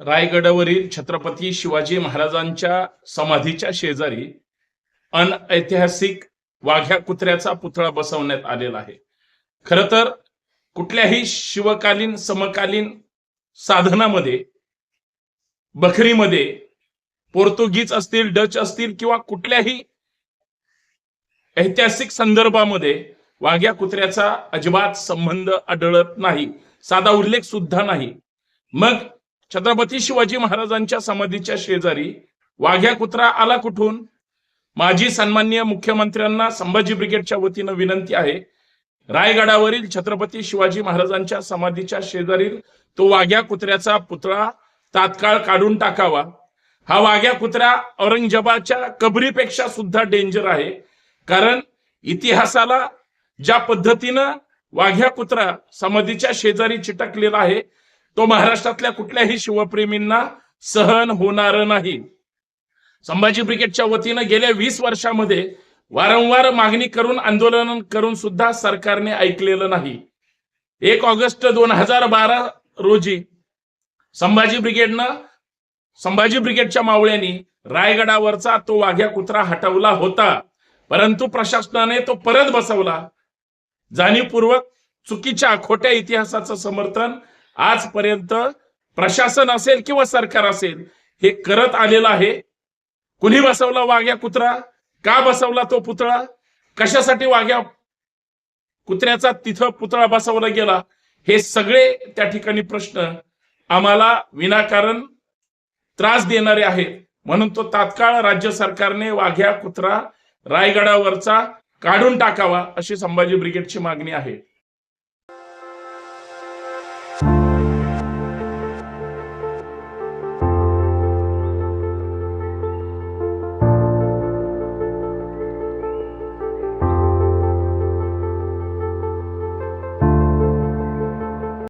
रायगडावरील छत्रपती शिवाजी महाराजांच्या समाधीच्या शेजारी अनऐतिहासिक वाघ्या कुत्र्याचा पुतळा बसवण्यात आलेला आहे. खर तर कुठल्याही शिवकालीन समकालीन साधनामध्ये बखरीमध्ये पोर्तुगीज असतील डच असतील किंवा कुठल्याही ऐतिहासिक संदर्भामध्ये वाघ्या कुत्र्याचा अजिबात संबंध आढळत नाही साधा उल्लेख सुद्धा नाही. मग छत्रपती शिवाजी महाराजांच्या समाधीच्या शेजारी वाघ्या कुत्रा आला कुठून? माजी सन्मान्य मुख्यमंत्र्यांना संभाजी ब्रिगेडच्या वतीनं विनंती आहे. रायगडावरील छत्रपती शिवाजी महाराजांच्या समाधीच्या शेजारील तो वाघ्या कुत्र्याचा पुतळा तात्काळ काढून टाकावा. हा वाघ्या कुत्रा औरंगजेबाच्या कबरीपेक्षा सुद्धा डेंजर आहे. कारण इतिहासाला ज्या पद्धतीनं वाघ्या कुत्रा समाधीच्या शेजारी चिटकलेला आहे तो महाराष्ट्रातल्या कुठल्याही शिवप्रेमींना सहन होणार नाही. संभाजी ब्रिगेडच्या वतीनं गेल्या वीस वर्षामध्ये वारंवार मागणी करून आंदोलन करून सुद्धा सरकारने ऐकलेलं नाही. एक ऑगस्ट दोन हजार बारा रोजी संभाजी ब्रिगेडनं संभाजी ब्रिगेडच्या मावळ्यांनी रायगडावरचा तो वाघ्या कुत्रा हटवला होता. परंतु प्रशासनाने तो परत बसवला. जाणीवपूर्वक चुकीच्या खोट्या इतिहासाचं समर्थन आजपर्यंत प्रशासन असेल किंवा सरकार असेल हे करत आलेलं आहे. कुणी बसवला वाघ्या कुत्रा? का बसवला तो पुतळा? कशासाठी वाघ्या कुत्र्याचा तिथं पुतळा बसवला गेला? हे सगळे त्या ठिकाणी प्रश्न आम्हाला विनाकारण त्रास देणारे आहेत. म्हणून तो तात्काळ राज्य सरकारने वाघ्या कुत्रा रायगडावरचा काढून टाकावा अशी संभाजी ब्रिगेडची मागणी आहे.